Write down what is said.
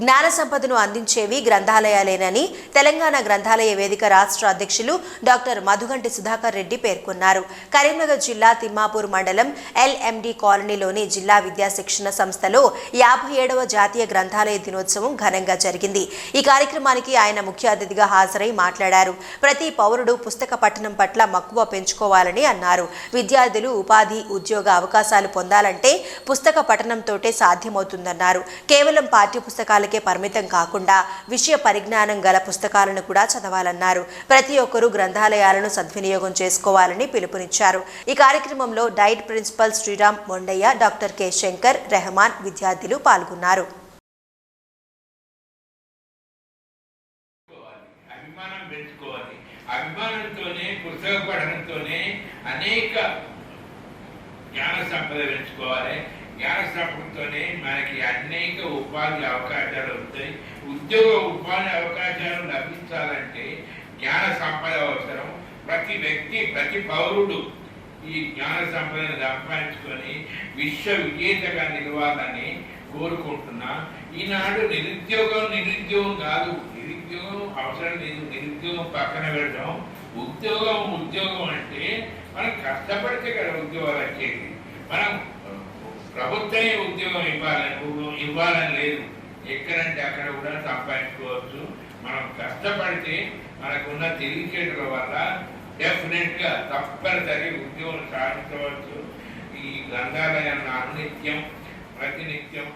జ్ఞాన సంపదను అందించేవి గ్రంథాలయాలేనని తెలంగాణ గ్రంథాలయ వేదిక రాష్ట్ర అధ్యక్షులు డాక్టర్ మధుగంటి సుధాకర్ రెడ్డి పేర్కొన్నారు. కరీంనగర్ జిల్లా తిమ్మాపూర్ మండలం ఎల్ఎండి కాలనీలోని జిల్లా విద్యా శిక్షణ సంస్థలో యాభై ఏడవ జాతీయ గ్రంథాలయ దినోత్సవం ఘనంగా జరిగింది. ఈ కార్యక్రమానికి ఆయన ముఖ్య అతిథిగా హాజరై మాట్లాడారు. ప్రతి పౌరుడు పుస్తక పఠనం పట్ల మక్కువ పెంచుకోవాలని అన్నారు. విద్యార్థులు ఉపాధి ఉద్యోగ అవకాశాలు పొందాలంటే పుస్తక పఠనంతోటే సాధ్యమవుతుందన్నారు. కేవలం పాఠ్య పుస్తకాలకే పరిమితం కాకుండా విషయ పరిజ్ఞానం గల పుస్తకాలను కూడా చదవాలన్నారు. ప్రతి ఒక్కరూ గ్రంథాలయాలను సద్వినియోగం చేసుకోవాలని పిలుపునిచ్చారు. ఈ కార్యక్రమంలో DIET principal Sriram Mondaiah doctor K Shankar Rahman విద్యార్థులు పాల్గొన్నారు. అభిమానంతోనే పుస్తక పఠనంతోనే అనేక జ్ఞాన సంపద పెంచుకోవాలి. జ్ఞాన సంపదతోనే మనకి అనేక ఉపాధి అవకాశాలు వస్తాయి. ఉద్యోగ ఉపాధి అవకాశాలు లభించాలంటే జ్ఞాన సంపద అవసరం. ప్రతి వ్యక్తి ప్రతి పౌరుడు ఈ జ్ఞాన సంపదను సంపాదించుకొని విశ్వ విజేతగా నిలవాలని కోరుకుంటున్నా. ఈనాడు నిరుద్యోగం నిరుద్యోగం కాదు. నిరుద్యోగం అవసరం లేదు. నిరుద్యోగం పక్కన పెట్టడం ఉద్యోగం ఉద్యోగం అంటే మనం కష్టపడితే కదా ఉద్యోగాలు వచ్చేది. మనం ప్రభుత్వమే ఉద్యోగం ఇవ్వాలని ఇవ్వాలని లేదు. ఎక్కడంటే అక్కడ కూడా సంపాదించుకోవచ్చు. మనం కష్టపడితే మనకున్న తెలివితేటల వల్ల డెఫినెట్గా తప్పనిసరి ఉద్యోగం సాధించవచ్చు. ఈ గ్రంథాలయాన్ని అనునిత్యం ప్రతినిత్యం